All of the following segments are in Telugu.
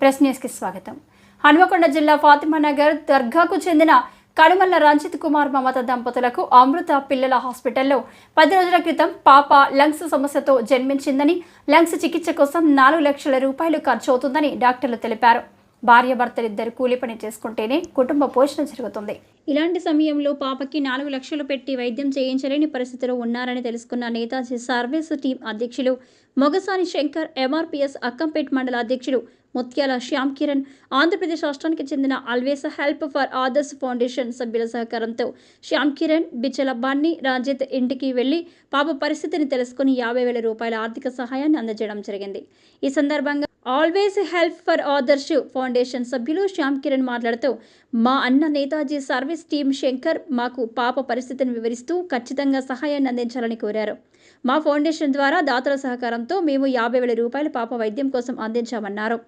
ప్రెస్ న్యూస్కి స్వాగతం. హన్మకొండ జిల్లా ఫాతిమానగర్ దర్గాకు చెందిన కనుమల్ల రంజిత్ కుమార్ మమత దంపతులకు అమృత పిల్లల హాస్పిటల్లో పది రోజుల క్రితం పాప లంగ్స్ సమస్యతో జన్మించిందని లంగ్స్ చికిత్స కోసం నాలుగు లక్షల రూపాయలు ఖర్చు అవుతుందని డాక్టర్లు తెలిపారు. భార్యాభర్తలిద్దరు కూలి పని చేసుకుంటేనే కుటుంబ పోషణ జరుగుతుంది. ఇలాంటి సమయంలో పాపకి నాలుగు లక్షలు పెట్టి వైద్యం చేయించలేని పరిస్థితిలో ఉన్నారని తెలుసుకున్న నేతాజీ సర్వీస్ టీం అధ్యక్షులు మొగసాని శంకర్ ఎంఆర్పిఎస్ అక్కంపేట్ మండల అధ్యక్షుడు ముత్యాల శ్యామ్ కిరణ్ ఆంధ్రప్రదేశ్ రాష్ట్రానికి చెందిన Always Help For Others Foundation సభ్యుల సహకారంతో శ్యామ్ కిరణ్ బిచ్చల బన్నీ రాజిత్ ఇంటికి వెళ్ళి పాప పరిస్థితిని తెలుసుకుని యాభై వేల రూపాయల ఆర్థిక సహాయాన్ని అందజేయడం జరిగింది. ఈ సందర్భంగా Always Help For Others Foundation సభ్యులు శ్యామ్ కిరణ్ మాట్లాడుతూ మా అన్న నేతాజీ సర్వీస్ టీం శంకర్ మాకు పాప పరిస్థితిని వివరిస్తూ ఖచ్చితంగా సహాయాన్ని అందించాలని కోరారు. మా ఫౌండేషన్ ద్వారా దాతల సహకారంతో మేము యాభై వేల రూపాయలు పాప వైద్యం కోసం అందించామన్నారు.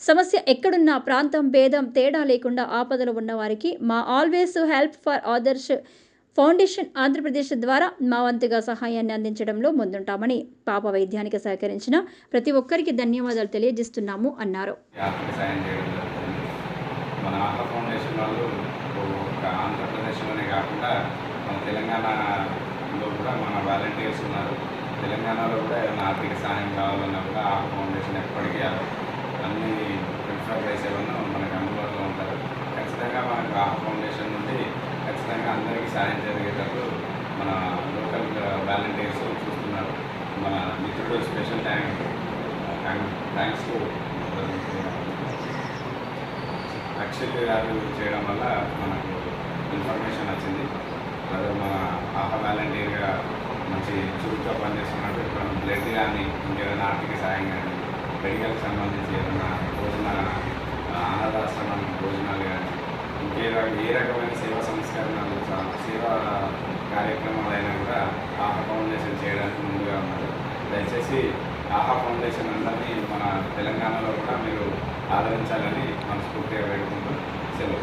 సమస్య ఎక్కడున్నా ప్రాంతం భేదం తేడా లేకుండా ఆపదలో ఉన్నవారికి మా Always Help For Others Foundation Andhra Pradesh ద్వారా మా వంతుగా సహాయాన్ని అందించడంలో ముందుంటామని పాప వైద్యానికి సహకరించిన ప్రతి ఒక్కరికి ధన్యవాదాలు తెలియజేస్తున్నాము అన్నారు. మన ఫౌండేషన్ వాళ్ళు ఆంధ్రప్రదేశ్లోనే కాకుండా మన తెలంగాణలో కూడా మన వాలంటీర్స్ ఉన్నారు. తెలంగాణలో కూడా ఏమైనా ఆర్థిక సహాయం కావాలన్నా కూడా ఆ ఫౌండేషన్ ఎప్పటికీ అన్ని ప్రిఫర్ చేసేవన్నీ మనకు అందుబాటులో ఉంటారు. ఖచ్చితంగా మనకు ఆ ఫౌండేషన్ నుండి ఖచ్చితంగా అందరికీ సాయం జరిగేటప్పుడు మన లోకల్ వాలంటీర్స్ చూస్తున్నారు. మన మిత్రుడు స్పెషల్ థ్యాంక్ థ్యాంక్స్ అక్షయ్ గారు చేయడం వల్ల మనకు ఇన్ఫర్మేషన్ వచ్చింది. అదే మన ఆహ వాలంటీర్గా మంచి చురుగ్గా పనిచేస్తున్నట్టు ఇప్పుడు బ్లడ్ కానీ ఇంకేదైనా ఆర్థిక సాయం కానీ మెడికల్కి సంబంధించి ఏదైనా చేయడానికి ముందుగా ఉన్నారు దయచేసి ఆహా ఫౌండేషన్ అందరినీ మన తెలంగాణలో కూడా మీరు ఆదరించాలని మనస్ఫూర్తిగా వేడుకుంటూ సెలవు.